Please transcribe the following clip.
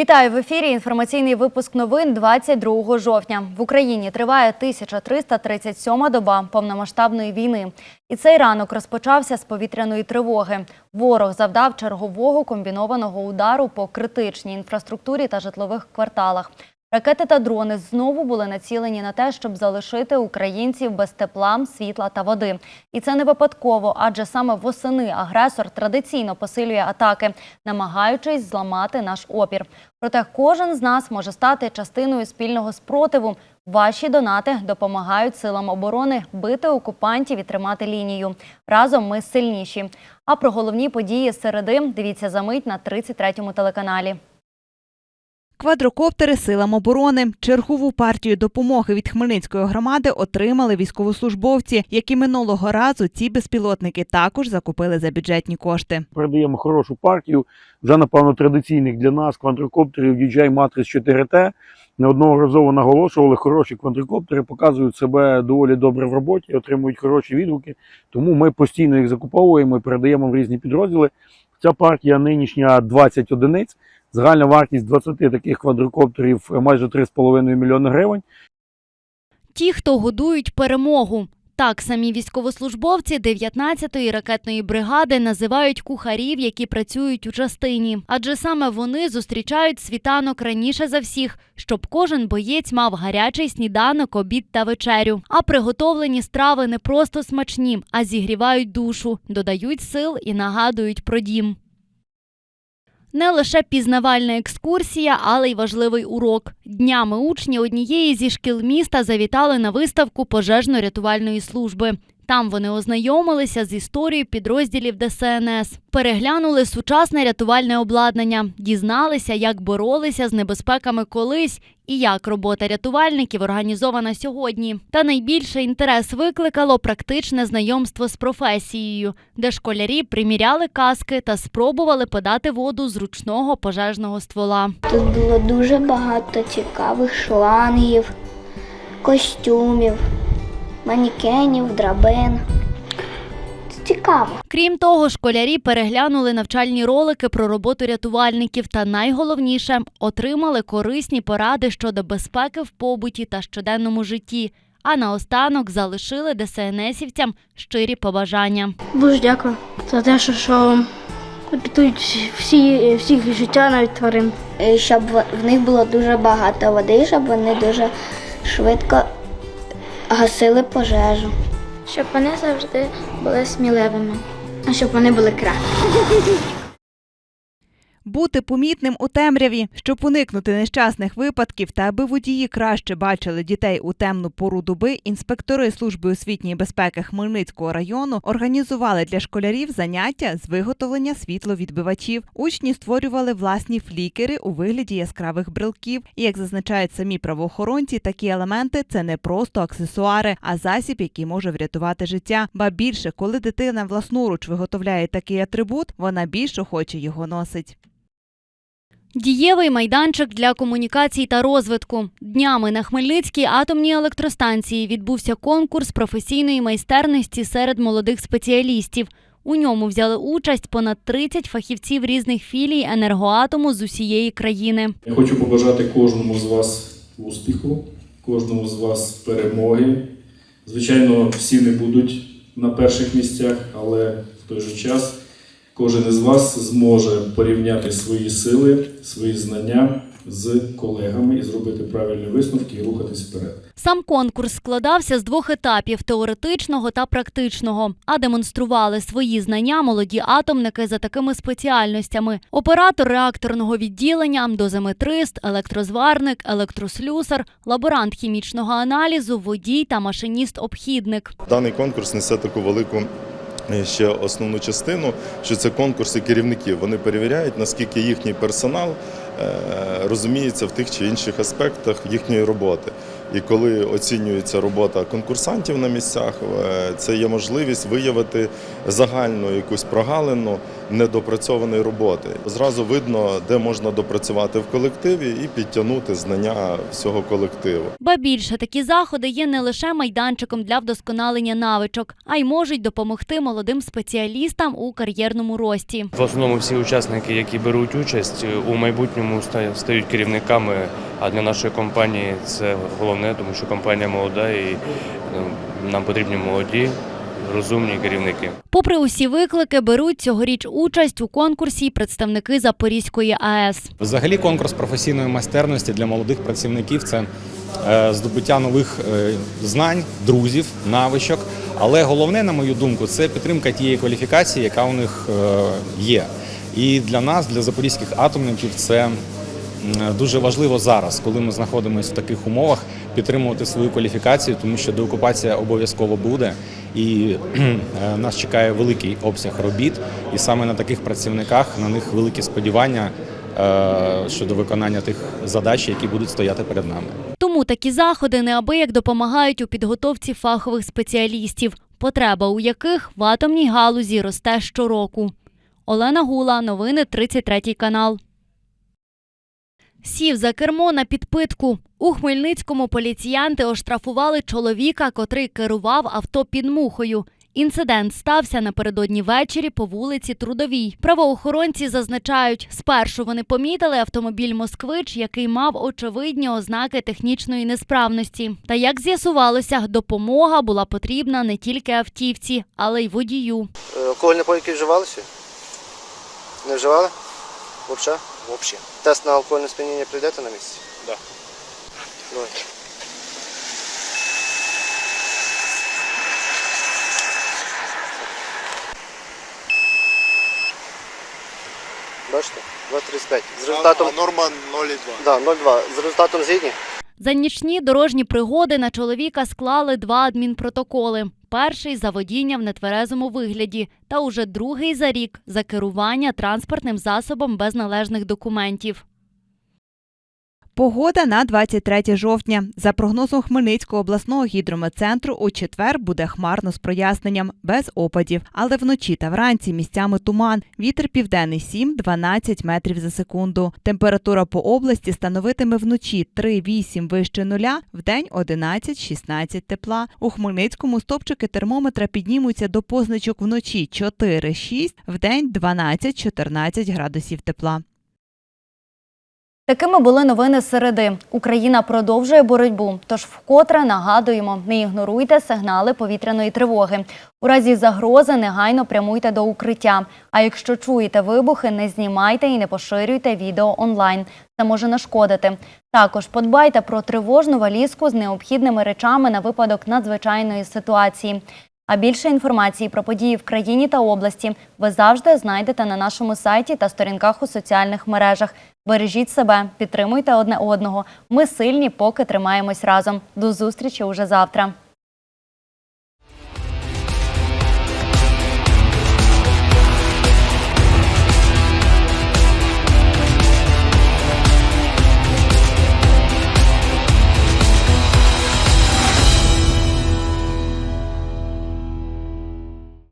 Вітаю в ефірі. Інформаційний випуск новин 22 жовтня. В Україні триває 1337 доба повномасштабної війни. І цей ранок розпочався з повітряної тривоги. Ворог завдав чергового комбінованого удару по критичній інфраструктурі та житлових кварталах. Ракети та дрони знову були націлені на те, щоб залишити українців без тепла, світла та води. І це не випадково, адже саме восени агресор традиційно посилює атаки, намагаючись зламати наш опір. Проте кожен з нас може стати частиною спільного спротиву. Ваші донати допомагають силам оборони бити окупантів і тримати лінію. Разом ми сильніші. А про головні події середи дивіться за мить на 33-му телеканалі. Квадрокоптери силам оборони. Чергову партію допомоги від Хмельницької громади отримали військовослужбовці, які минулого разу ці безпілотники також закупили за бюджетні кошти. передаємо хорошу партію вже напевно традиційних для нас квадрокоптерів DJI Matrix 4T. Неодноразово наголошували, хороші квадрокоптери показують себе доволі добре в роботі, отримують хороші відгуки. Тому ми постійно їх закуповуємо і передаємо в різні підрозділи. Ця партія нинішня 20 одиниць. Загальна вартість 20 таких квадрокоптерів майже 3,5 мільйони гривень. Ті, хто годують перемогу. Так самі військовослужбовці 19-ї ракетної бригади називають кухарів, які працюють у частині. Адже саме вони зустрічають світанок раніше за всіх, щоб кожен боєць мав гарячий сніданок, обід та вечерю. А приготовлені страви не просто смачні, а зігрівають душу, додають сил і нагадують про дім. Не лише пізнавальна екскурсія, але й важливий урок. Днями учні однієї зі шкіл міста завітали на виставку пожежно-рятувальної служби. Там вони ознайомилися з історією підрозділів ДСНС, переглянули сучасне рятувальне обладнання, дізналися, як боролися з небезпеками колись і як робота рятувальників організована сьогодні. Та найбільше інтерес викликало практичне знайомство з професією, де школярі приміряли каски та спробували подати воду з ручного пожежного ствола. Тут було дуже багато цікавих шлангів, костюмів, манікенів, драбин. Цікаво. Крім того, школярі переглянули навчальні ролики про роботу рятувальників та найголовніше отримали корисні поради щодо безпеки в побуті та щоденному житті. А наостанок залишили ДСНСівцям щирі побажання. Дуже дякую за те, що, що рятують всі, всіх життя, навіть тварин. І Щоб в в них було дуже багато води, щоб вони дуже швидко гасили пожежу. Щоб вони завжди були сміливими, а щоб вони були кращі. Бути помітним у темряві, щоб уникнути нещасних випадків та аби водії краще бачили дітей у темну пору доби, інспектори служби освітньої безпеки Хмельницького району організували для школярів заняття з виготовлення світловідбивачів. Учні створювали власні флікери у вигляді яскравих брелків. І як зазначають самі правоохоронці, такі елементи це не просто аксесуари, а засіб, який може врятувати життя. Ба більше, коли дитина власноруч виготовляє такий атрибут, вона більш охоче його носить. Дієвий майданчик для комунікацій та розвитку. Днями на Хмельницькій атомній електростанції відбувся конкурс професійної майстерності серед молодих спеціалістів. У ньому взяли участь понад 30 фахівців різних філій енергоатому з усієї країни. Я хочу побажати кожному з вас успіху, кожному з вас перемоги. Звичайно, всі не будуть на перших місцях, але в той же час кожен із вас зможе порівняти свої сили, свої знання з колегами і зробити правильні висновки і рухатись вперед. Сам конкурс складався з двох етапів теоретичного та практичного, а демонстрували свої знання молоді атомники за такими спеціальностями: оператор реакторного відділення, дозиметрист, електрозварник, електрослюсар, лаборант хімічного аналізу, водій та машиніст-обхідник. Даний конкурс несе таку велику ще основну частину, що це конкурси керівників. Вони перевіряють, наскільки їхній персонал е, розуміється в тих чи інших аспектах їхньої роботи. І коли оцінюється робота конкурсантів на місцях, е, це є можливість виявити загальну якусь прогалину недопрацьованої роботи. Зразу видно, де можна допрацювати в колективі і підтягнути знання всього колективу. Ба більше такі заходи є не лише майданчиком для вдосконалення навичок, а й можуть допомогти молодим спеціалістам у кар'єрному рості. В основному всі учасники, які беруть участь, у майбутньому стають керівниками. А для нашої компанії це головне, тому що компанія молода і ну, нам потрібні молоді, розумні керівники. Попри усі виклики, беруть цьогоріч участь у конкурсі й представники Запорізької АЕС. Взагалі, конкурс професійної майстерності для молодих працівників це е, здобуття нових е, знань, друзів, навичок. Але головне, на мою думку, це підтримка тієї кваліфікації, яка у них е, є. І для нас, для запорізьких атомників, це дуже важливо зараз, коли ми знаходимося в таких умовах, підтримувати свою кваліфікацію, тому що деокупація обов'язково буде, і е, нас чекає великий обсяг робіт, і саме на таких працівниках на них великі сподівання е, щодо виконання тих задач, які будуть стояти перед нами. Тому такі заходи неабияк допомагають у підготовці фахових спеціалістів, потреба у яких в атомній галузі росте щороку. Олена Гула, новини 33 канал. Сів за кермо на підпитку. У Хмельницькому поліціянти оштрафували чоловіка, котрий керував авто під мухою. Інцидент стався напередодні ввечері по вулиці Трудовій. Правоохоронці зазначають, спершу вони помітили автомобіль Москвич, який мав очевидні ознаки технічної несправності. Та як з'ясувалося, допомога була потрібна не тільки автівці, але й водію. Е, Алкогольні напої вживалися? Не вживали? Взагалі? Взагалі. Тест на алкогольне сп'яніння прийдете на місці? Так. Да. Давайте. Бачите? 2,35. З результатом... А норма 0,2. Да, 0,2. З результатом згідні? За нічні дорожні пригоди на чоловіка склали два адмінпротоколи. Перший за водіння в нетверезому вигляді, та уже другий за рік за керування транспортним засобом без належних документів. Погода на 23 жовтня. За прогнозом Хмельницького обласного гідрометцентру, у четвер буде хмарно з проясненням, без опадів. Але вночі та вранці місцями туман. Вітер південний 7-12 метрів за секунду. Температура по області становитиме вночі 3-8 вище нуля, вдень 11-16 тепла. У Хмельницькому стопчики термометра піднімуться до позначок вночі 4-6, вдень 12-14 градусів тепла. Такими були новини середи. Україна продовжує боротьбу. Тож вкотре нагадуємо, не ігноруйте сигнали повітряної тривоги. У разі загрози негайно прямуйте до укриття. А якщо чуєте вибухи, не знімайте і не поширюйте відео онлайн. Це може нашкодити. Також подбайте про тривожну валізку з необхідними речами на випадок надзвичайної ситуації. А більше інформації про події в країні та області ви завжди знайдете на нашому сайті та сторінках у соціальних мережах. Бережіть себе, підтримуйте одне одного. Ми сильні, поки тримаємось разом. До зустрічі уже завтра.